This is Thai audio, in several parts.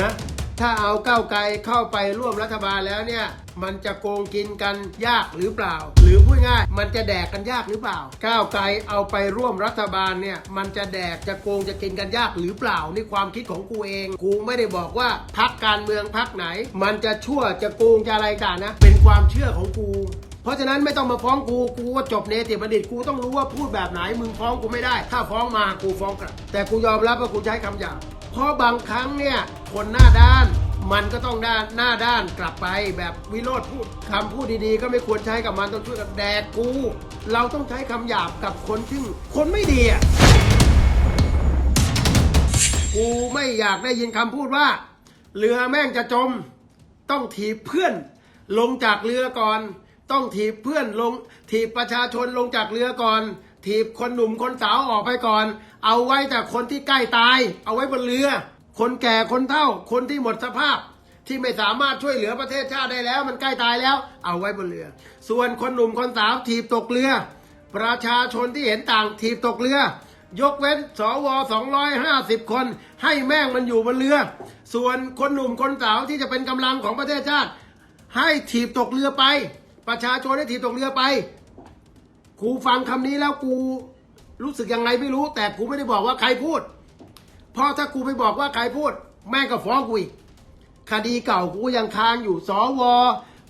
นะ ถ้าเอาก้าวไกลเข้าไปร่วมรัฐบาลแล้วเนี่ย มันจะโกงกินกันยากหรือเปล่า หรือพูดง่ายมันจะแดกกันยากหรือเปล่า ก้าวไกลเอาไปร่วมรัฐบาลเนี่ย มันจะแดกจะโกงจะกินกันยากหรือเปล่านี่ความคิดของกูเอง กูไม่ได้บอกว่าพักการเมืองพักไหน มันจะชั่วจะโกงจะอะไรกันนะ เป็นความเชื่อของกูเพราะฉะนั้นไม่ต้องมาฟ้องกู กูก็จบเนติบัณฑิต กูต้องรู้ว่าพูดแบบไหน มึงฟ้องกูไม่ได้ ถ้าฟ้องมา กูฟ้องกลับ แต่กูยอมรับว่ากูใช้คำหยาบ เพราะบางครั้งเนี่ยคนหน้าด้านมันก็ต้องด้านหน้าด้านกลับไปแบบวิโรธพูดคำพูดดีๆ ก็ไม่ควรใช้กับมันต้องช่วยกันแดกกู เราต้องใช้คำหยาบกับคนที่คนไม่ดีอะกูไม่อยากได้ยินคำพูดว่า เรือแม่งจะจม ต้องถีบเพื่อน ลงจากเรือก่อน ต้องถีบเพื่อนลงถีบประชาชนลงจากเรือก่อน ถีบคนหนุ่มคนสาวออกไปก่อน เอาไว้แต่คนที่ใกล้ตาย เอาไว้บนเรือ คนแก่คนเฒ่า คนที่หมดสภาพ ที่ไม่สามารถช่วยเหลือประเทศชาติได้แล้ว มันใกล้ตายแล้ว เอาไว้บนเรือ ส่วนคนหนุ่มคนสาวถีบตกเรือ ประชาชนที่เห็นต่างถีบตกเรือ ยกเว้นสว250 คน ให้แม่งมันอยู่บนเรือ ส่วนคนหนุ่มคนสาวที่จะเป็นกำลังของประเทศชาติ ให้ถีบตกเรือไป ประชาชนให้ถีบตกเรือไป กูฟังคำนี้แล้วกูรู้สึกยังไงไม่รู้ แต่กูไม่ได้บอกว่าใครพูด เพราะถ้ากูไปบอกว่าใครพูด แม่งก็ฟ้องกูอีกคดีเก่ากูยังค้างอยู่สว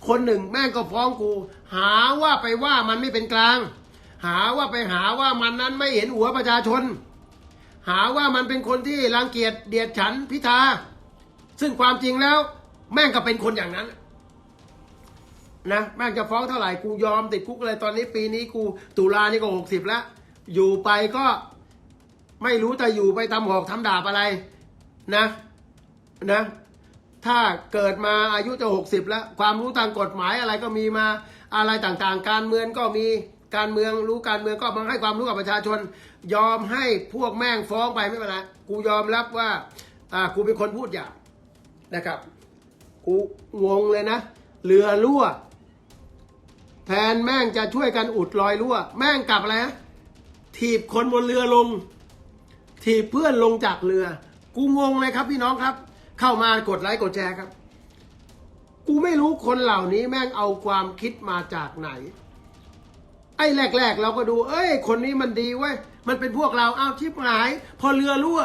คนหนึ่งแม่งก็ฟ้องกู หาว่าไปว่ามันไม่เป็นกลาง หาว่าไปหาว่ามันนั้นไม่เห็นหัวประชาชน หาว่ามันเป็นคนที่รังเกียจเดียดฉันพิธาซึ่งความจริงแล้ว แม่งก็เป็นคนอย่างนั้น นะแม่งจะฟ้องเท่าไหร่กูยอมติดคุกเลยตอนนี้ปีนี้กูตุลานี่ก็หกสิบแล้ว อยู่ไปก็ไม่รู้จะอยู่ไปทำหอกทำดาบอะไรนะนะ ถ้าเกิดมาอายุจะหกสิบแล้ว ความรู้ทางกฎหมายอะไรก็มีมาอะไรต่างๆ การเมืองก็มีการเมืองรู้การเมืองก็มาให้ความรู้กับประชาชน ยอมให้พวกแม่งฟ้องไปไม่เป็นไรกูยอมรับว่าอ่ากูเป็นคนพูดหยาบนะครับ กูงงเลยนะ เรือรั่ว แทนแม่งจะช่วยกันอุดรอยรั่ว แม่งกลับอะไรนะถีบคนบนเรือลง ถีบเพื่อนลงจากเรือ กูงงเลยครับพี่น้องครับ เข้ามากดไลค์กดแชร์ครับ กูไม่รู้คนเหล่านี้แม่งเอาความคิดมาจากไหน ไอ้แรก ๆ เราก็ดู เอ้ย คนนี้มันดีเว้ยมันเป็นพวกเราอ้าวชิบหาย พอเรือรั่ว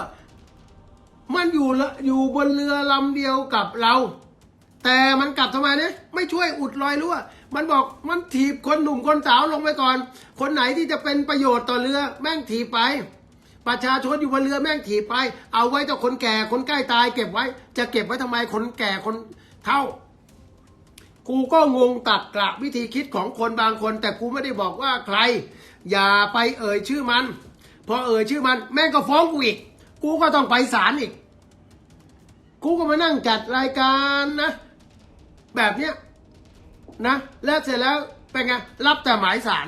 มันอยู่ละอยู่บนเรือลำเดียวกับเรา แต่มันกลับทำไมเนี่ยไม่ช่วยอุดรอยรั่ว มันบอกมันถีบคนหนุ่มคนสาวลงไปก่อน คนไหนที่จะเป็นประโยชน์ต่อเรือ แม่งถีบไป ประชาชนอยู่บนเรือแม่งถีบไป เอาไว้แต่คนแก่คนใกล้ตาย เก็บไว้ จะเก็บไว้ทำไมคนแก่คนเฒ่า กูก็งงตักกระวิธีคิดของคนบางคน แต่กูไม่ได้บอกว่าใคร อย่าไปเอ่ยชื่อมัน พอเอ่ยชื่อมันแม่งก็ฟ้องกูอีก กูก็ต้องไปศาลอีก กูก็มานั่งจัดรายการนะ แบบเนี้ย นะ แล้วเสร็จแล้วเป็นไง รับแต่หมายสาร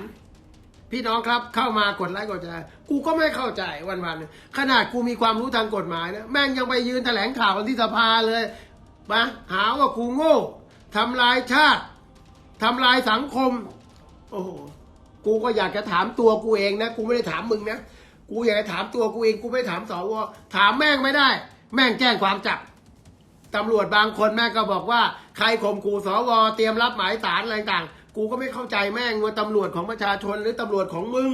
พี่น้องครับเข้ามากดไลค์กดแชร์กูก็ไม่เข้าใจวันๆขนาดกูมีความรู้ทางกฎหมายนะแม่งยังไปยืนแถลงข่าวกันที่สภาเลยมาหาว่ากูโง่ทำลายชาติทำลายสังคม โอ้โหกูก็อยากจะถามตัวกูเองนะ กูไม่ได้ถามมึงนะ กูอยากจะถามตัวกูเอง กูไม่ถามสวถามแม่งไม่ได้ แม่งแจ้งความจับ ตำรวจบางคนแม่ก็บอกว่าใครข่มขู่สวเตรียมรับหมายสารอะไรต่างกูก็ไม่เข้าใจแม่งว่าตำรวจของประชาชนหรือตำรวจของมึง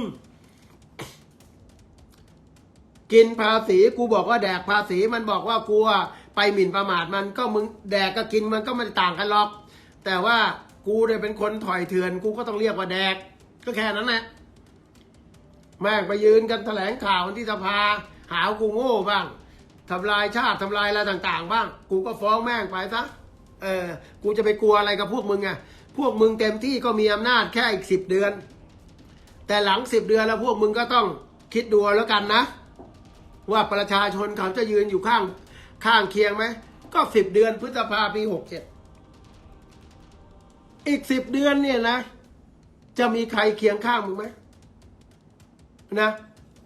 กินภาษีกูบอกว่าแดกภาษีมันบอกว่ากูอะไปหมิ่นประมาทมันก็มึงแดกก็กินมันก็ไม่ต่างกันหรอก แต่ว่ากูเนี่ยเป็นคนถอยเถื่อน กูก็ต้องเรียกว่าแดก ก็แค่นั้นแหละแม่งไปยืนกันแถลงข่าวที่สภาหาว่ากูโง่บ้าง ทำลายชาติทำลายอะไรต่าง ๆ บ้าง กูก็ฟ้องแม่งไปซะเออกูจะไปกลัวอะไรกับพวกมึงอะพวกมึงเต็มที่ก็มีอำนาจแค่อีกสิบเดือน แต่หลังสิบเดือนแล้วพวกมึงก็ต้องคิดดูแล้วกันนะ ว่าประชาชนเขาจะยืนอยู่ข้างข้างเคียงไหมก็สิบเดือนพฤษภาปีหกเจ็ดอีกสิบเดือนเนี่ยนะ จะมีใครเคียงข้างมึงไหมนะ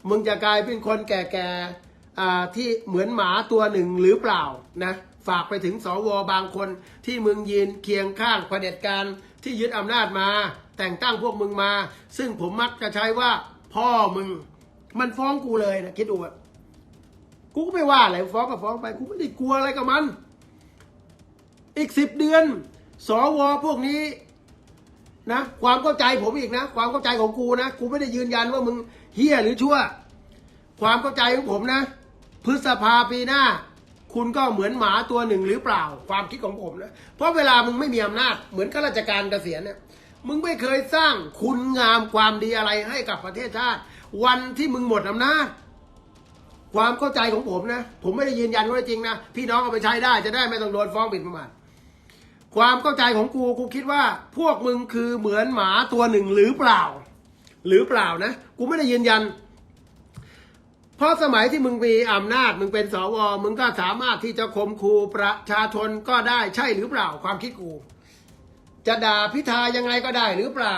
มึงจะกลายเป็นคนแก่ๆ ที่เหมือนหมาตัวหนึ่งหรือเปล่านะฝากไปถึงสวบางคนที่มึงยืนเคียงข้างเผด็จการที่ยึดอำนาจมา แต่งตั้งพวกมึงมา ซึ่งผมมักจะใช้ว่าพ่อมึง มันฟ้องกูเลยนะคิดดูอะกูก็ไม่ว่าอะไรฟ้องก็ฟ้องไปกูไม่ได้กลัวอะไรกับมัน อีกสิบเดือน สวพวกนี้นะความเข้าใจผมอีกนะ ความเข้าใจของกูนะ กูไม่ได้ยืนยันว่ามึงเฮี้ยหรือชั่ว ความเข้าใจของผมนะ พฤษภาปีหน้า คุณก็เหมือนหมาตัวหนึ่งหรือเปล่าความคิดของผมนะเพราะเวลามึงไม่มีอำนาจเหมือนข้าราชการเกษียณเนี่ยมึงไม่เคยสร้างคุณงามความดีอะไรให้กับประเทศชาติ วันที่มึงหมดอำนาจ ความเข้าใจของผมนะ ผมไม่ได้ยืนยันว่าจริงนะ พี่น้องเอาไปใช้ได้จะได้ไม่ต้องโดนฟ้องบิดประมาทความเข้าใจของกูกูคิดว่าพวกมึงคือเหมือนหมาตัวหนึ่งหรือเปล่า หรือเปล่านะ กูไม่ได้ยืนยัน เพราะสมัยที่มึงมีอำนาจ มึงเป็นสวมึงก็สามารถที่จะข่มขู่ประชาชนก็ได้ใช่หรือเปล่าความคิดกู จะด่าพิธายังไงก็ได้หรือเปล่า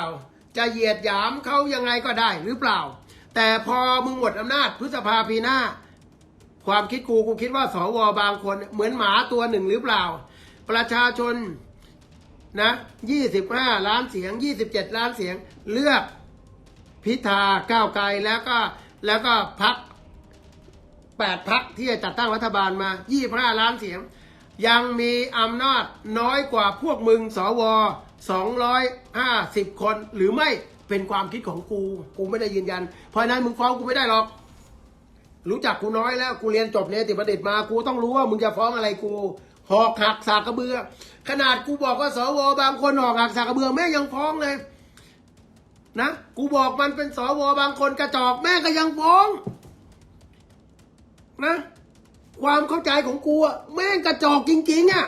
จะเหยียดหยามเขายังไงก็ได้หรือเปล่า แต่พอมึงหมดอำนาจพฤษภาปีหน้า ความคิดกูกูคิดว่าสวบางคนเหมือนหมาตัวหนึ่งหรือเปล่า ประชาชนนะ25 ล้านเสียง 27 ล้านเสียง เลือกพิธาก้าวไกลแล้วก็แล้วก็พัก 8พักที่จะจัดตั้งรัฐบาลมา 25 ล้านเสียง ยังมีอำนาจน้อยกว่าพวกมึงสว250 คนหรือไม่เป็นความคิดของกู กูไม่ได้ยืนยัน เพราะนั้นมึงฟ้องกูไม่ได้หรอก รู้จักกูน้อยแล้ว กูเรียนจบเนติบัณฑิตมา กูต้องรู้ว่ามึงจะฟ้องอะไรกู หอกหักสากกระเบือ ขนาดกูบอกว่าสวบางคนหอกหักสากกระเบือแม่ยังฟ้องเลย นะ กูบอกมันเป็นสวบางคนกระจอกแม่ก็ยังฟ้อง นะ ความเข้าใจของกูอะแม่งกระจอกจริง ๆอะ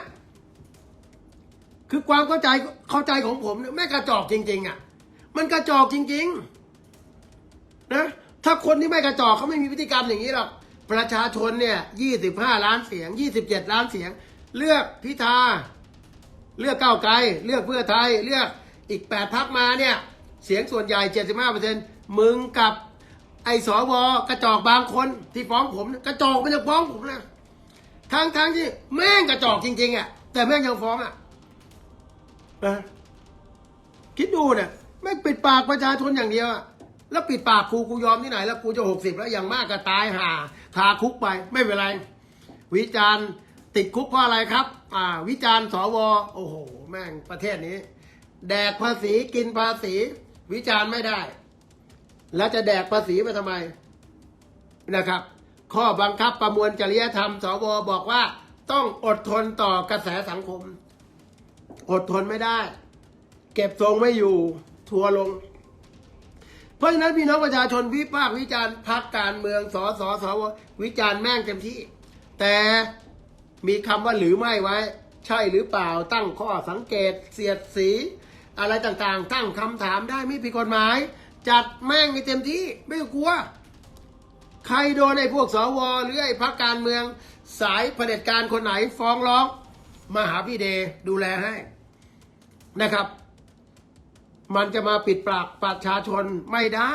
คือความเข้าใจเข้าใจของผมเนี่ยแม่งกระจอกจริง ๆอะมันกระจอกจริง ๆ นะ ถ้าคนที่ไม่กระจอกเขาไม่มีพฤติกรรมอย่างนี้หรอกประชาชนเนี่ยยี่สิบห้าล้านเสียงยี่สิบเจ็ดล้านเสียง เลือกพิธาเลือกก้าวไกล เลือกเพื่อไทย เลือกอีกแปดพักมาเนี่ย เสียงส่วนใหญ่เจ็ดสิบห้าเปอร์เซ็นมึงกับ ไอ้สวกระจอกบางคนที่ฟ้องผมเนี่ยกระจอกมันยังฟ้องผมนะทั้งทั้งที่แม่งกระจอกจริง ๆอะแต่แม่งยังฟ้องอะนะคิดดูเนี่ยแม่งปิดปากประชาชนอย่างเดียวอะแล้วปิดปากกูกูยอมที่ไหน แล้วกูจะหกสิบแล้วอย่างมากก็ตายห่าคาคุกไปไม่เป็นไร วิจารณ์ติดคุกเพราะอะไรครับ อ่า วิจารณ์สวโอ้โห แม่งประเทศนี้ แดกภาษีกินภาษี วิจารณ์ไม่ได้ แล้วจะแดกภาษีไปทำไมนะครับ ข้อบังคับประมวลจริยธรรม สวบอกว่า ต้องอดทนต่อกระแสสังคม อดทนไม่ได้ เก็บทรงไม่อยู่ ทัวลง เพราะฉะนั้นพี่น้องประชาชนวิพากษ์วิจารณ์พักการเมืองสสสววิจารณ์แม่งเต็มที่ แต่มีคำว่าหรือไม่ไว้ ใช่หรือเปล่าตั้งข้อสังเกต เสียดสี อะไรต่างๆ ตั้งคำถามได้ไม่ผิดกฎหมาย จัดแม่งให้เต็มที่ไม่ต้องกลัว ใครโดนไอ้พวกสวหรือไอ้พักการเมือง สายเผด็จการคนไหนฟ้องร้อง มาหาพี่เดดูแลให้นะครับ มันจะมาปิดปากประชาชนไม่ได้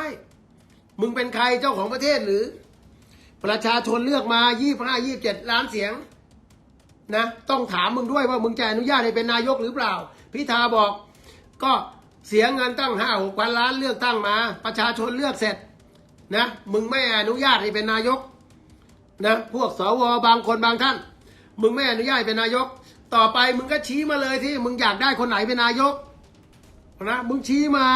มึงเป็นใครเจ้าของประเทศหรือ ประชาชนเลือกมายี่ห้ายี่เจ็ดล้านเสียงนะต้องถามมึงด้วยว่ามึงจะอนุญาตให้เป็นนายกหรือเปล่า พิธาบอกก็ เสียเงินตั้งห้าหกพันล้านเลือกตั้งมา ประชาชนเลือกเสร็จนะมึงไม่อนุญาตให้เป็นนายกนะพวกสวบางคนบางท่าน มึงไม่อนุญาตให้เป็นนายก ต่อไปมึงก็ชี้มาเลยที่มึงอยากได้คนไหนเป็นนายกนะมึงชี้มา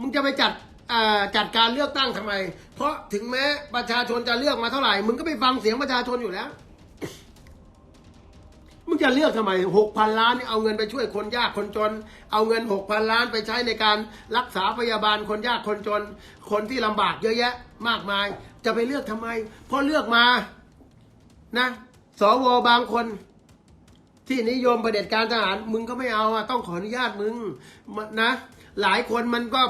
มึงจะไปจัดอ่าจัดการเลือกตั้งทำไม เพราะถึงแม้ประชาชนจะเลือกมาเท่าไหร่ มึงก็ไปฟังเสียงประชาชนอยู่แล้ว มึงจะเลือกทำไมหกพันล้านนี่เอาเงินไปช่วยคนยากคนจน เอาเงินหกพันล้านไปใช้ในการรักษาพยาบาลคนยากคนจน คนที่ลำบากเยอะแยะ มากมาย จะไปเลือกทำไมเพราะเลือกมานะสวบางคน ที่นิยมประเด็จการทหาร มึงก็ไม่เอาอะต้องขออนุญาตมึงนะ หลายคนมันก็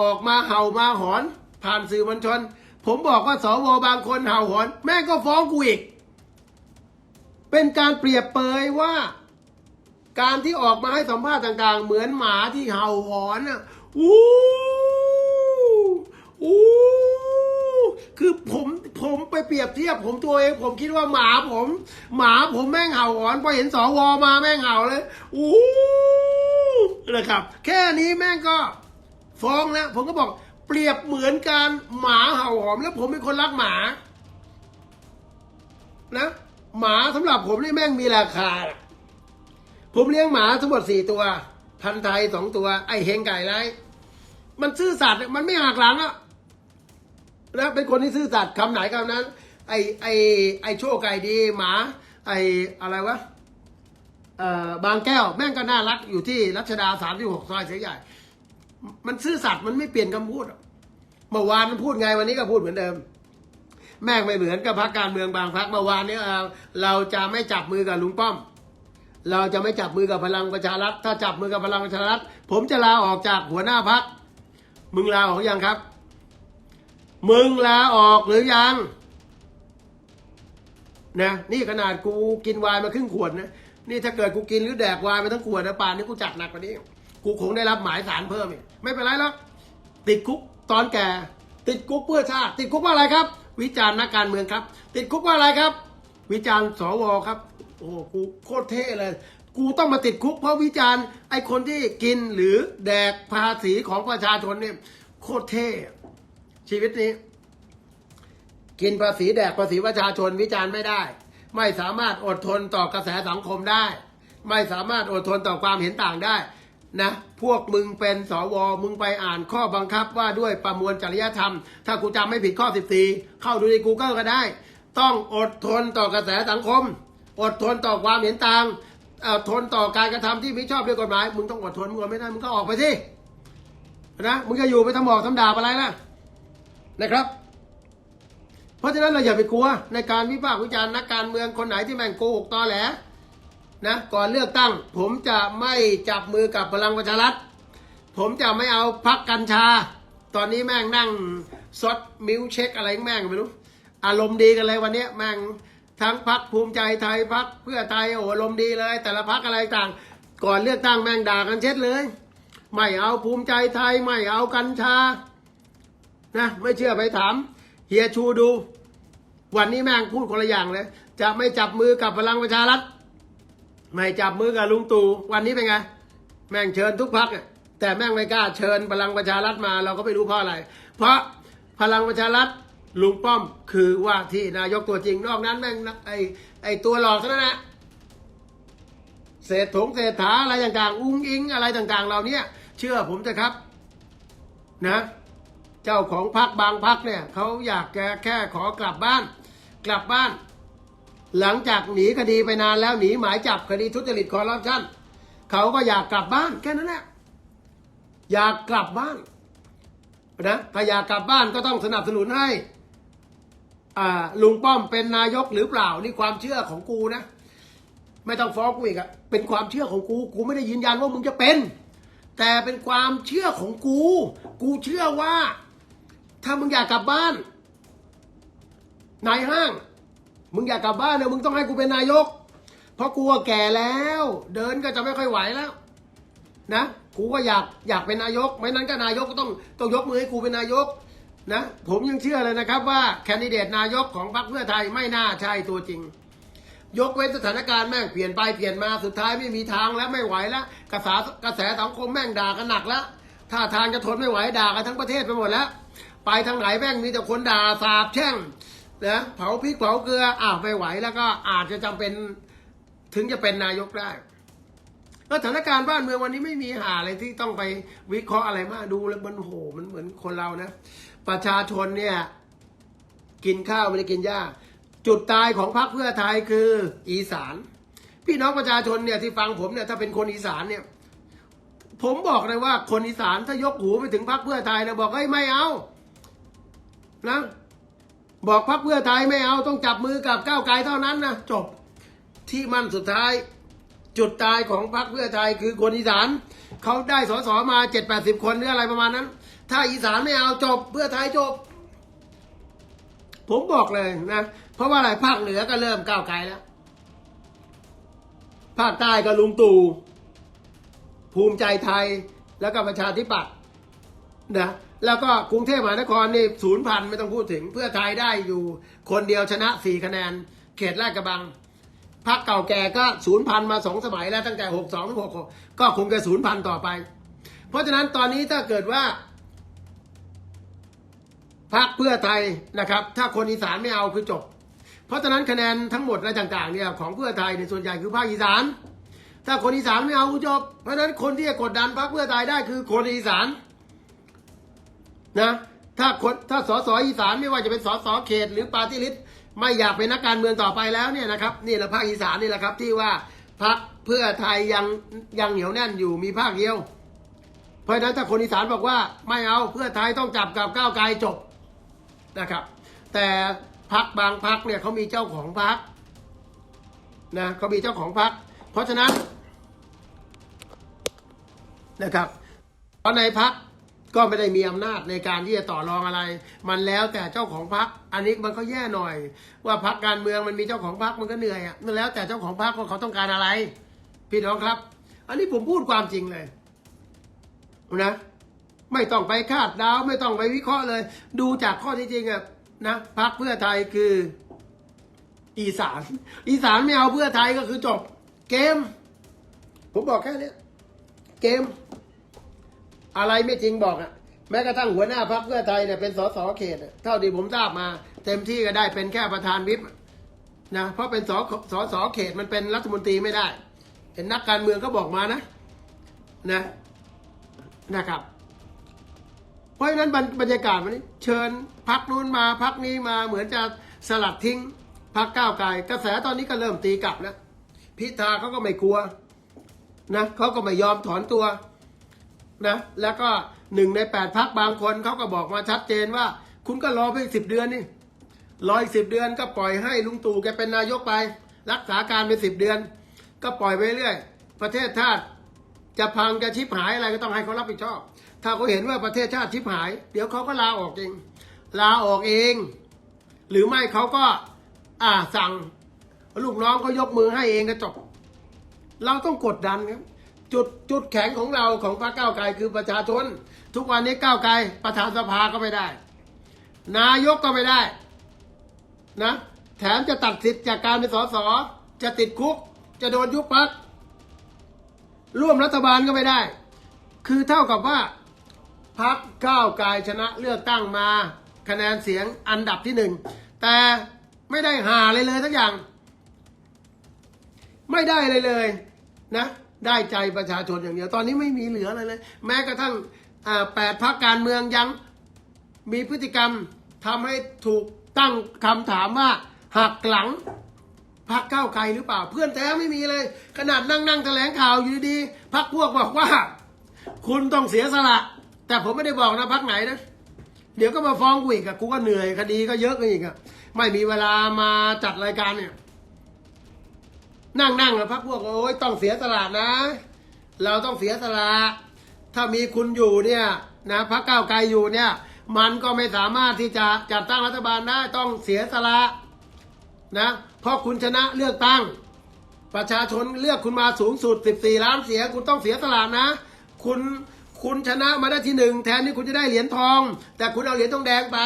ออกมาเห่ามาหอน ผ่านสื่อมวลชน ผมบอกว่าสวบางคนเห่าหอน แม่ก็ฟ้องกูอีก เป็นการเปรียบเปยว่า การที่ออกมาให้สัมภาษณ์ต่างๆ เหมือนหมาที่เห่าหอนอะอู้อู้คือผมผมไปเปรียบเทียบผมตัวเองผมคิดว่าหมาผม หมาผมแม่งเห่าหอนพอเห็นสวมาแม่งเห่าเลยอู้นะครับ แค่นี้แม่งก็ฟ้องแล้วผมก็บอกเปรียบเหมือนการหมาเห่าหอนแล้วผมเป็นคนรักหมา นะ หมาสำหรับผมนี่แม่งมีราคา ผมเลี้ยงหมาทั้งหมดสี่ตัว พันธุ์ไทยสองตัว ไอเฮงไก่ไรมันซื่อสัตย์มันไม่หักหลังอะนะเป็นคนที่ซื่อสัตย์คำไหนคำนั้น ไอไอไอโชคไก่ดีหมา ไออะไรวะเอ่อบางแก้วแม่งก็น่ารักอยู่ที่รัชดาสามที่หกซอยเสียใหญ่ มันซื่อสัตย์มันไม่เปลี่ยนคำพูดเมื่อวานมันพูดไงวันนี้ก็พูดเหมือนเดิม แม่งไม่เหมือนกับพรรคการเมืองบางพรรคเมื่อวานเนี้เราเราจะไม่จับมือกับลุงป้อม เราจะไม่จับมือกับพลังประชารัฐ ถ้าจับมือกับพลังประชารัฐ ผมจะลาออกจากหัวหน้าพักมึงลาออกยังครับ มึงลาออกหรือยังนะนี่ขนาดกูกินวน์มาครึ่งขวดนะนี่ถ้าเกิดกูกินหรือแดกวน์มาทั้งขวดนะป่านนี้กูจัดหนักกว่านี้ กูคงได้รับหมายสารเพิ่มอีกไม่เป็นไรหรอกติดคุกตอนแก่ ติดคุกเพื่อชาติติดคุกว่าอะไรครับ วิจารณ์นักการเมืองครับ ติดคุกว่าอะไรครับ วิจารณ์สวครับ โอ้กูโคตรเท่เลย กูต้องมาติดคุก เพราะวิจารณ์ไอ้คนที่กินหรือแดกภาษีของประชาชนเนี่ยโคตรเท่ชีวิตนี้ กินภาษีแดกภาษีประชาชนวิจารณ์ไม่ได้ ไม่สามารถอดทนต่อกระแสสังคมได้ ไม่สามารถอดทนต่อความเห็นต่างได้ นะพวกมึงเป็นสวมึงไปอ่านข้อบังคับว่าด้วยประมวลจริยธรรม ถ้ากูจำไม่ผิดข้อ 14 เข้าดูใน Google ก็ได้ ต้องอดทนต่อกระแสสังคม อดทนต่อความเห็นต่างอดทนต่อการกระทำที่ไม่ชอบด้วยกฎหมาย มึงต้องอดทนมึงไม่ได้มึงก็ออกไปสินะมึงจะอยู่ไปทำหมอกทำดาบอะไรล่ะนะครับ เพราะฉะนั้นเราอย่าไปกลัวในการวิพากษ์วิจารณ์นักการเมืองคนไหนที่แม่งโกหกตอแหล นะก่อนเลือกตั้ง ผมจะไม่จับมือกับพลังประชารัฐ ผมจะไม่เอาพักกัญชา ตอนนี้แม่งนั่งซดมิลค์เช็คอะไรแม่งไม่รู้ อารมณ์ดีกันเลยวันนี้แม่งทั้งพักภูมิใจไทยพักเพื่อไทยโอ้อารมณ์ดีเลย แต่ละพักอะไรต่าง ก่อนเลือกตั้งแม่งด่ากันเช็ดเลยไม่เอาภูมิใจไทยไม่เอากัญชานะไม่เชื่อไปถามเฮียชูดู วันนี้แม่งพูดคนละอย่างเลย จะไม่จับมือกับพลังประชารัฐ ไม่จับมือกับลุงตู่วันนี้เป็นไง แม่งเชิญทุกพักแต่แม่งไม่กล้าเชิญพลังประชารัฐมาเราก็ไม่รู้เพราะอะไร เพราะพลังประชารัฐลุงป้อมคือว่าที่นายกตัวจริงนอกนั้นแม่งไอไอตัวหลอกเท่านั้นแหละเศษฐงเศษฐาอะไรต่างๆ อุ้งอิงอะไรต่างๆ เราเนี่ยเชื่อผมเถอะครับ นะ เจ้าของพักบางพักเนี่ยเขาอยากแกแค่ขอกลับบ้าน กลับบ้าน หลังจากหนีคดีไปนานแล้วหนีหมายจับคดีทุจริตคอร์รัปชันเขาก็อยากกลับบ้านแค่นั้นแหละอยากกลับบ้านนะถ้าอยากกลับบ้านก็ต้องสนับสนุนให้อ่าลุงป้อมเป็นนายกหรือเปล่านี่ความเชื่อของกูนะไม่ต้องฟ้องกูอีกอะเป็นความเชื่อของกู กูไม่ได้ยืนยันว่ามึงจะเป็น แต่เป็นความเชื่อของกู กูเชื่อว่า ถ้ามึงอยากกลับบ้านนายห้าง มึงอยากกลับบ้านเนี่ยมึงต้องให้กูเป็นนายก เพราะกูว่าแก่แล้ว เดินก็จะไม่ค่อยไหวแล้ว นะกูก็อยากอยากเป็นนายก ไม่นั้นก็นายกก็ต้องต้องยกมือให้กูเป็นนายกนะผมยังเชื่อเลยนะครับว่าแคนดิเดตนายกของพรรคเพื่อไทยไม่น่าใช่ตัวจริง ยกเว้นสถานการณ์แม่งเปลี่ยนไปเปลี่ยนมาสุดท้ายไม่มีทางแล้วไม่ไหวแล้วกระแสกระแสสังคมแม่งด่ากันหนักแล้วถ้าทางจะทนไม่ไหวด่ากันทั้งประเทศไปหมดแล้ว ไปทางไหนแม่งมีแต่คนด่าสาบแช่ง นะเผาพริกเผาเกลืออ้าวไม่ไหวแล้วก็อาจจะจำเป็นถึงจะเป็นนายกได้สถานการณ์บ้านเมืองวันนี้ไม่มีหาอะไรที่ต้องไปวิเคราะห์อะไรมากดูแล้วมันโหมันเหมือนคนเรานะ ประชาชนเนี่ย กินข้าวไม่ได้กินหญ้า จุดตายของพรรคเพื่อไทยคืออีสาน พี่น้องประชาชนเนี่ยที่ฟังผมเนี่ยถ้าเป็นคนอีสานเนี่ย ผมบอกเลยว่าคนอีสานถ้ายกหูไปถึงพรรคเพื่อไทยนะบอกเฮ้ยไม่เอานะ บอกพรรคเพื่อไทยไม่เอาต้องจับมือกับก้าวไกลเท่านั้นนะจบที่มั่นสุดท้าย จุดตายของพรรคเพื่อไทยคือคนอีสานเขาได้สสมาเจ็ดแปดสิบคนหรืออะไรประมาณนั้น ถ้าอีสานไม่เอาจบเพื่อไทยจบ ผมบอกเลยนะ เพราะว่าอะไรภาคเหนือก็เริ่มก้าวไกลแล้ว ภาคใต้ก็ลุงตู่ภูมิใจไทยแล้วก็ประชาธิปัตย์นะ แล้วก็กรุงเทพมหานครนี่ศูนย์พันไม่ต้องพูดถึง เพื่อไทยได้อยู่คนเดียวชนะสี่คะแนน เขตลาดกระบังพรรคเก่าแก่ก็ศูนย์พันมาสองสมัยแล้วตั้งแต่หกสองถึงหกก็คงจะศูนย์พันต่อไป เพราะฉะนั้นตอนนี้ถ้าเกิดว่าพรรคเพื่อไทยนะครับ ถ้าคนอีสานไม่เอาคือจบ เพราะฉะนั้นคะแนนทั้งหมดอะต่างๆเนี่ยของเพื่อไทยเนี่ยส่วนใหญ่คือภาคอีสาน ถ้าคนอีสานไม่เอาคือจบ เพราะฉะนั้นคนที่จะกดดันพรรคเพื่อไทยได้คือคนอีสาน นะถ้าคนถ้าสสอีสานไม่ว่าจะเป็นสสเขต หรือปาร์ตี้ลิสต์ไม่อยากเป็นนักการเมืองต่อไปแล้วเนี่ยนะครับนี่แหละภาคอีสานนี่แหละครับที่ว่าพรรคเพื่อไทยยังยังเหนียวแน่นอยู่มีภาคเดียว เพราะฉะนั้นถ้าคนอีสานบอกว่าไม่เอาเพื่อไทยต้องจับกับก้าวไกลจบนะครับ แต่พักบางพักเนี่ยเขามีเจ้าของพักนะเขามีเจ้าของพัก เพราะฉะนั้นนะครับเพราะในพัก ก็ไม่ได้มีอำนาจในการที่จะต่อรองอะไร มันแล้วแต่เจ้าของพัก อันนี้มันก็แย่หน่อย ว่าพักการเมืองมันมีเจ้าของพักมันก็เหนื่อยอะมันแล้วแต่เจ้าของพักว่าเขาต้องการอะไร พี่น้องครับ อันนี้ผมพูดความจริงเลยนะไม่ต้องไปคาดเดาไม่ต้องไปวิเคราะห์เลย ดูจากข้อที่จริงอะนะพักเพื่อไทยคือ อีสาน อีสานไม่เอาเพื่อไทยก็คือจบ เกม ผมบอกแค่นี้เกม อะไรไม่จริงบอกอะแม้กระทั่งหัวหน้าพักเพื่อไทยเนี่ยเป็นสสเขต เท่าที่ผมทราบมา เต็มที่ก็ได้เป็นแค่ประธานวิปนะเพราะเป็นสสสเขตมันเป็นรัฐมนตรีไม่ได้ เห็นนักการเมืองก็บอกมานะนะนะครับ เพราะฉะนั้นบรรบรรยากาศวันนี้ เชิญพักนู้นมาพักนี้มาเหมือนจะสลัดทิ้งพักก้าวไกลกระแสตอนนี้ก็เริ่มตีกลับแล้วพิธาเขาก็ไม่กลัวนะเขาก็ไม่ยอมถอนตัว นะแล้วก็หนึ่งในแปดพักบางคนเขาก็บอกมาชัดเจนว่า คุณก็รอไปสิบเดือนนี่รออีกสิบเดือนก็ปล่อยให้ลุงตู่แกเป็นนายกไป รักษาการไปสิบเดือน ก็ปล่อยไปเรื่อย ประเทศชาติจะพังจะชิบหายอะไรก็ต้องให้เขารับผิดชอบ ถ้าเขาเห็นว่าประเทศชาติชิบหาย เดี๋ยวเขาก็ลาออกเอง ลาออกเอง หรือไม่เขาก็ อ่าสั่งลูกน้องเขายกมือให้เองก็จบ เราต้องกดดันครับ จุดจุดแข็งของเราของพรรคก้าวไกลคือประชาชน ทุกวันนี้ก้าวไกลประธานสภาก็ไม่ได้ นายกก็ไม่ได้นะแถมจะตัดสิทธิ์จากการเป็นสสจะติดคุก จะโดนยุบพักร่วมรัฐบาลก็ไม่ได้ คือเท่ากับว่าพักก้าวไกลชนะเลือกตั้งมา คะแนนเสียงอันดับที่หนึ่งแต่ไม่ได้หาเลยเลยทั้งอย่าง ไม่ได้เลยเลยนะ ได้ใจประชาชนอย่างเดียวตอนนี้ไม่มีเหลือเลยเลย แม้กระทั่งแปดพักการเมืองยังมีพฤติกรรมทำให้ถูกตั้งคำถามว่าหักหลังพักก้าวไกลหรือเปล่า เพื่อนแท้ไม่มีเลย ขนาดนั่งนั่งแถลงข่าวอยู่ดีพักพวกบอกว่า คุณต้องเสียสละ แต่ผมไม่ได้บอกนะพักไหนนะเดี๋ยวก็มาฟ้องกูอีกอะกูก็เหนื่อยคดีก็เยอะกันอีกอะไม่มีเวลามาจัดรายการเนี่ย นั่งนั่งอะพักพวกโอ้ยต้องเสียสละนะ เราต้องเสียสละถ้ามีคุณอยู่เนี่ยนะพักก้าวไกลอยู่เนี่ย มันก็ไม่สามารถที่จะจัดตั้งรัฐบาลได้ต้องเสียสละนะเพราะคุณชนะเลือกตั้ง ประชาชนเลือกคุณมาสูงสุด 14 ล้านเสียงคุณต้องเสียสละนะ คุณคุณชนะมาได้ที่หนึ่งแทนที่คุณจะได้เหรียญทอง แต่คุณเอาเหรียญทองแดงไป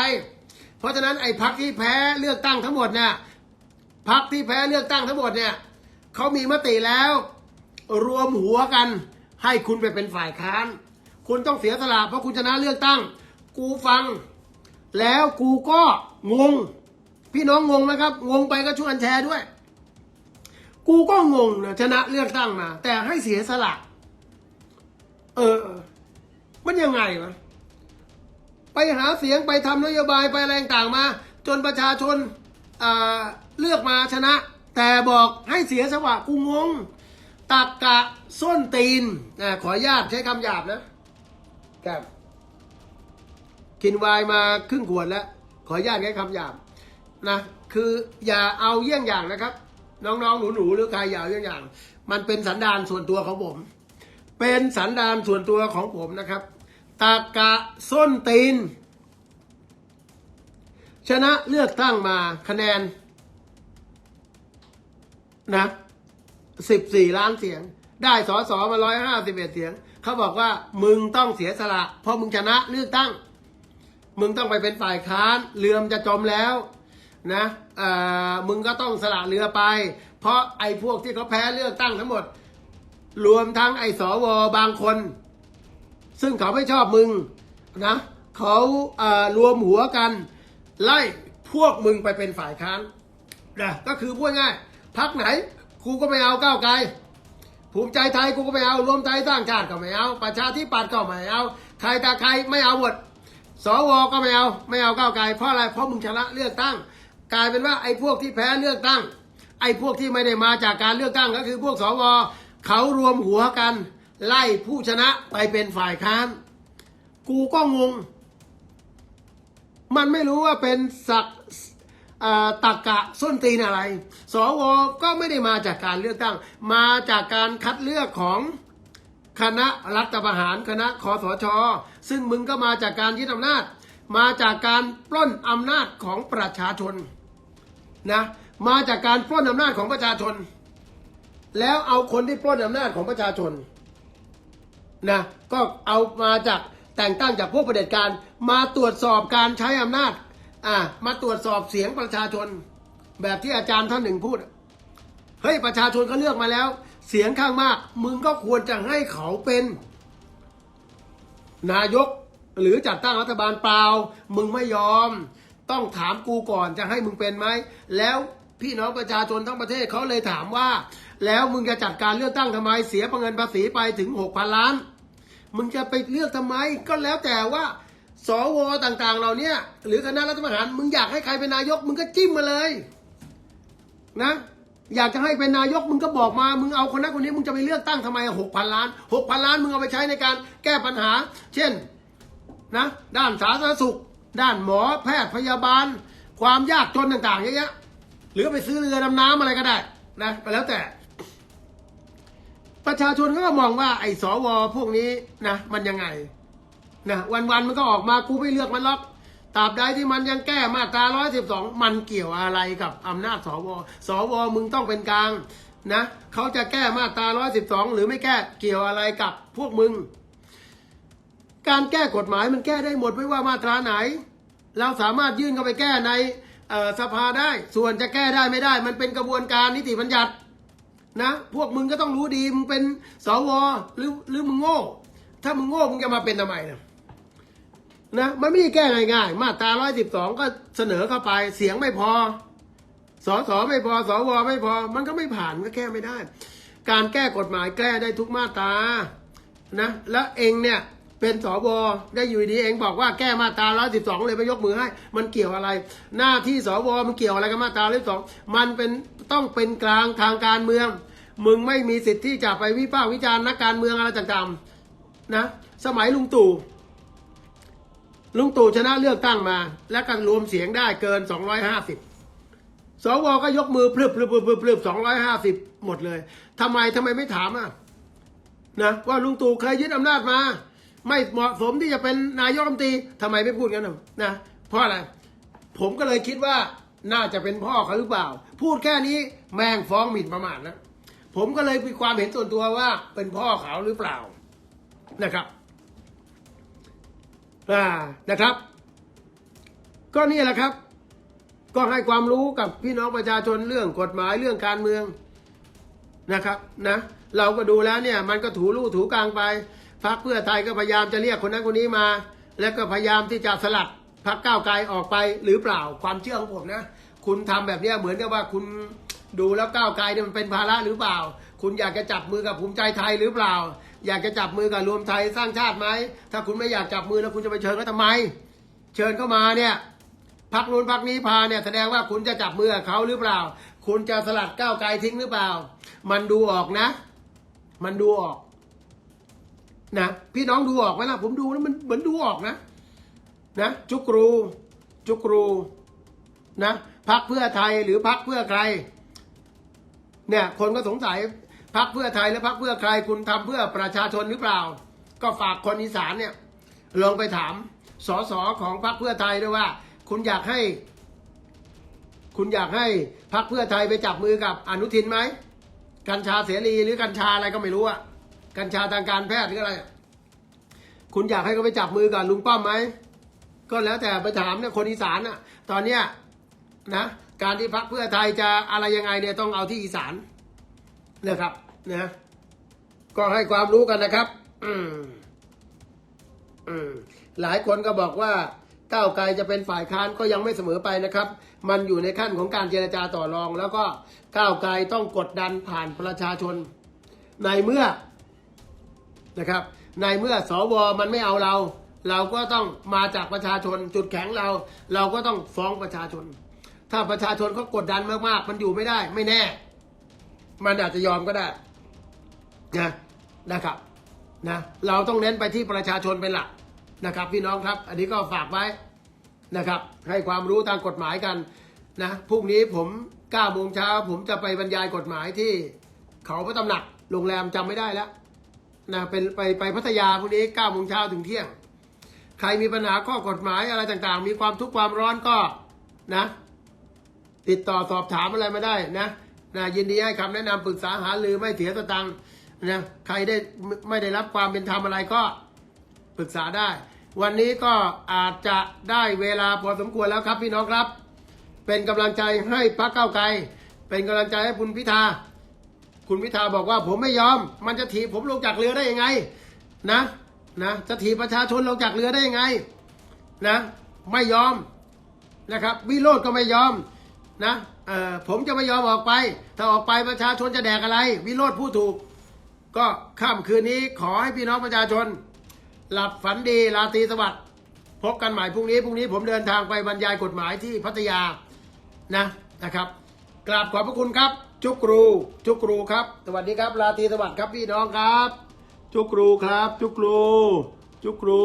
เพราะฉะนั้นไอ้พักที่แพ้เลือกตั้งทั้งหมดเนี่ยพักที่แพ้เลือกตั้งทั้งหมดเนี่ย เขามีมติแล้ว รวมหัวกัน ให้คุณไปเป็นฝ่ายค้าน คุณต้องเสียสละเพราะคุณชนะเลือกตั้ง กูฟัง แล้วกูก็งง พี่น้องงงนะครับ งงไปก็ช่วยกันแชร์ด้วย กูก็งงนะชนะเลือกตั้งมา แต่ให้เสียสละ เออ มันยังไงวะไปหาเสียงไปทำนโยบายไปอะไรต่างมา จนประชาชนอ่าเลือกมาชนะ แต่บอกให้เสียสละกูงงตักกะส้นตีนอ่าขออนุญาตใช้คำหยาบนะครับ กินไวน์มาครึ่งขวดแล้ว ขออนุญาตใช้คำหยาบนะคืออย่าเอาเยี่ยงอย่างนะครับ น้องๆหนูๆหรือใครอย่าเอาเยี่ยงอย่าง มันเป็นสันดานส่วนตัวของผม เป็นสันดานส่วนตัวของผมนะครับตากะส้นตีน ชนะเลือกตั้งมาคะแนน นะสิบสี่ล้านเสียง ได้สอสอมาร้อยห้าสิบเอ็ดเสียง เขาบอกว่ามึงต้องเสียสละ เพราะมึงชนะเลือกตั้ง มึงต้องไปเป็นฝ่ายค้านเรือมจะจมแล้วนะเอ่อมึงก็ต้องสละเรือไป เพราะไอ้พวกที่เขาแพ้เลือกตั้งทั้งหมด รวมทั้งไอ้สวบางคน ซึ่งเขาไม่ชอบมึงนะเขาเอ่อรวมหัวกัน ไล่พวกมึงไปเป็นฝ่ายค้านนะก็คือพูดง่าย พักไหนกูก็ไม่เอาก้าวไกลภูมิใจไทยกูก็ไม่เอารวมไทยสร้างชาติก็ไม่เอาประชาธิปัตย์ก็ไม่เอาใครตาใครไม่เอาหมดสวก็ไม่เอาไม่เอาก้าวไกลเพราะอะไรเพราะมึงชนะเลือกตั้ง กลายเป็นว่าไอ้พวกที่แพ้เลือกตั้ง ไอ้พวกที่ไม่ได้มาจากการเลือกตั้งก็คือพวกสวเขารวมหัวกัน ไล่ผู้ชนะไปเป็นฝ่ายค้าน กูก็งง มันไม่รู้ว่าเป็นศักดิ์ ตักกะส้นตีนอะไร สวก็ไม่ได้มาจากการเลือกตั้ง มาจากการคัดเลือกของคณะรัฐประหารคณะคอสช ซึ่งมึงก็มาจากการยึดอำนาจ มาจากการปล้นอำนาจของประชาชนนะมาจากการปล้นอำนาจของประชาชน แล้วเอาคนที่ปล้นอำนาจของประชาชนนะก็เอามาจากแต่งตั้งจากพวกประเด็จการมาตรวจสอบการใช้อำนาจ อ่า มาตรวจสอบเสียงประชาชน แบบที่อาจารย์ท่านหนึ่งพูดเฮ้ยประชาชนเขาเลือกมาแล้ว เสียงข้างมาก มึงก็ควรจะให้เขาเป็น นายกหรือจัดตั้งรัฐบาลเปล่า มึงไม่ยอม ต้องถามกูก่อนจะให้มึงเป็นไหม แล้วพี่น้องประชาชนทั้งประเทศเขาเลยถามว่า แล้วมึงจะจัดการเลือกตั้งทำไมเสียเงินภาษีไปถึงหกพันล้าน มึงจะไปเลือกทำไม ก็แล้วแต่ว่า สวต่างๆ เราเนี่ยหรือคณะรัฐประหารมึงอยากให้ใครเป็นนายก มึงก็จิ้มมาเลย นะ อยากจะให้เป็นนายกมึงก็บอกมา มึงเอาคนนั้นคนนี้มึงจะไปเลือกตั้งทำไมหกพันล้านหกพันล้านมึงเอาไปใช้ในการแก้ปัญหา เช่นนะด้านสาธารณสุข ด้านหมอแพทย์พยาบาล ความยากจนต่างๆเยอะแยะหรือไปซื้อเรือดำน้ำอะไรก็ได้นะก็แล้วแต่ ประชาชนก็มองว่าไอ้สวพวกนี้นะมันยังไง นะวันๆมันก็ออกมากูไม่เลือกมันหรอกตราบใดที่มันยังแก้มาตราร้อยสิบสองมันเกี่ยวอะไรกับอำนาจสวสวมึงต้องเป็นกลางนะเขาจะแก้มาตราร้อยสิบสองหรือไม่แก้เกี่ยวอะไรกับพวกมึง การแก้กฎหมายมันแก้ได้หมดไม่ว่ามาตราไหน เราสามารถยื่นเข้าไปแก้ในสภาได้ ส่วนจะแก้ได้ไม่ได้ มันเป็นกระบวนการนิติบัญญัตินะพวกมึงก็ต้องรู้ดีมึงเป็นสวหรือหรือมึงโง่ ถ้ามึงโง่มึงจะมาเป็นทำไมนะ นะมันไม่ได้แก้ง่ายๆ มาตราร้อยสิบสองก็เสนอเข้าไปเสียงไม่พอสสไม่พอสวไม่พอ มันก็ไม่ผ่านก็แก้ไม่ได้ การแก้กฎหมายแก้ได้ทุกมาตรานะแล้วเองเนี่ยเป็นสวได้อยู่ดีเองบอกว่าแก้มาตราร้อยสิบสองเลยไปยกมือให้ มันเกี่ยวอะไร หน้าที่สวมันเกี่ยวอะไรกับมาตราร้อยสิบสองมันเป็นต้องเป็นกลางทางการเมือง มึงไม่มีสิทธิ์ที่จะไปวิพากษ์วิจารณ์นักการเมืองอะไรต่างๆนะสมัยลุงตู่ ลุงตู่ชนะเลือกตั้งมา แล้วก็รรวมเสียงได้เกินสองร้อยห้าสิบสวก็ยกมือพลึบพลึบพลึบพลึบสองร้อยห้าสิบหมดเลยทำไมทำไมไม่ถามอะนะว่าลุงตู่เคยยึดอำนาจมา ไม่เหมาะสมที่จะเป็นนายกรัฐมนตรีทำไมไม่พูดกันนะเพราะอะไร ผมก็เลยคิดว่าน่าจะเป็นพ่อเขาหรือเปล่า พูดแค่นี้แม่งฟ้องหมิ่นประมาทนะผมก็เลยมีความเห็นส่วนตัวว่าเป็นพ่อเขาหรือเปล่านะครับ นะครับ ก็นี่แหละครับ ก็ให้ความรู้กับพี่น้องประชาชนเรื่องกฎหมายเรื่องการเมืองนะครับนะเราก็ดูแล้วเนี่ยมันก็ถูลู่ถูกลางไปพรรคเพื่อไทยก็พยายามจะเรียกคนนั้นคนนี้มา แล้วก็พยายามที่จะสลัดพรรคก้าวไกลออกไปหรือเปล่าความเชื่อของผมนะ คุณทำแบบนี้เหมือนกับว่าคุณดูแล้วก้าวไกลเนี่ยมันเป็นภาระหรือเปล่า คุณอยากจะจับมือกับภูมิใจไทยหรือเปล่า อยากจะจับมือกับรวมไทยสร้างชาติไหม ถ้าคุณไม่อยากจับมือแล้วคุณจะไปเชิญเขาทำไม เชิญเข้ามาเนี่ยพักนู้นพักนี้พาเนี่ยแสดงว่าคุณจะจับมือกับเขาหรือเปล่า คุณจะสลัดก้าวไกลทิ้งหรือเปล่า มันดูออกนะ มันดูออกนะพี่น้องดูออกไหมล่ะผมดูแล้วมันเหมือนดูออกนะนะจุกรู จุกรูนะพักเพื่อไทยหรือพักเพื่อใคร เนี่ยคนก็สงสัย พักเพื่อไทยและพักเพื่อใครคุณทำเพื่อประชาชนหรือเปล่า ก็ฝากคนอีสานเนี่ยลองไปถามสสของพักเพื่อไทยด้วยว่า คุณอยากให้ คุณอยากให้พักเพื่อไทยไปจับมือกับอนุทินไหมกัญชาเสรีหรือกัญชาอะไรก็ไม่รู้อะกัญชาทางการแพทย์หรืออะไรคุณอยากให้เขาไปจับมือกับลุงป้อมไหมก็แล้วแต่ไปถามเนี่ยคนอีสานอะตอนเนี้ยนะ การที่พักเพื่อไทยจะอะไรยังไงเนี่ยต้องเอาที่อีสาน นะครับนะก็ให้ความรู้กันนะครับ อืมอืมหลายคนก็บอกว่าก้าวไกลจะเป็นฝ่ายค้านก็ยังไม่เสมอไปนะครับ มันอยู่ในขั้นของการเจรจาต่อรอง แล้วก็ก้าวไกลต้องกดดันผ่านประชาชน ในเมื่อนะครับ ในเมื่อสวมันไม่เอาเรา เราก็ต้องมาจากประชาชนจุดแข็งเรา เราก็ต้องฟ้องประชาชน ถ้าประชาชนเขากดดันมากๆ มันอยู่ไม่ได้ไม่แน่ มันอาจจะยอมก็ได้นะนะครับนะเราต้องเน้นไปที่ประชาชนเป็นหลักนะครับ พี่น้องครับ อันนี้ก็ฝากไว้นะครับ ให้ความรู้ทางกฎหมายกันนะพรุ่งนี้ผม9โมงเช้าผมจะไปบรรยายกฎหมายที่เขาพระตำหนักโรงแรมจำไม่ได้แล้วนะเป็นไปไปพัทยาพรุ่งนี้9โมงเช้าถึงเที่ยง ใครมีปัญหาข้อกฎหมายอะไรต่างๆ มีความทุกข์ความร้อนก็นะ ติดต่อสอบถามอะไรมาได้นะ นะยินดีให้คำแนะนำปรึกษาหารือไม่เสียสตังนะใครได้ไม่ได้รับความเป็นธรรมอะไรก็ปรึกษาได้ วันนี้ก็อาจจะได้เวลาพอสมควรแล้วครับพี่น้องครับ เป็นกำลังใจให้พรรคก้าไกล เป็นกำลังใจให้คุณพิธา คุณพิธาบอกว่าผมไม่ยอม มันจะถีบผมลงจากเรือได้ยังไงนะนะจะถีบประชาชนลงจากเรือได้ยังไงนะไม่ยอมนะครับวิโรธก็ไม่ยอมนะ เอ่อผมจะไม่ยอมออกไป ถ้าออกไปประชาชนจะแดกอะไร วิโรธพูดถูก ก็ค่ำคืนนี้ขอให้พี่น้องประชาชน หลับฝันดีราตรีสวัสดิ์พบกันใหม่พรุ่งนี้พรุ่งนี้ผมเดินทางไปบรรยายกฎหมายที่พัทยานะนะครับกราบขอบพระคุณครับ จุกรูจุกรูครับสวัสดีครับราตรีสวัสดิ์ครับพี่น้องครับ จุกรูครับ จุกรู จุกรู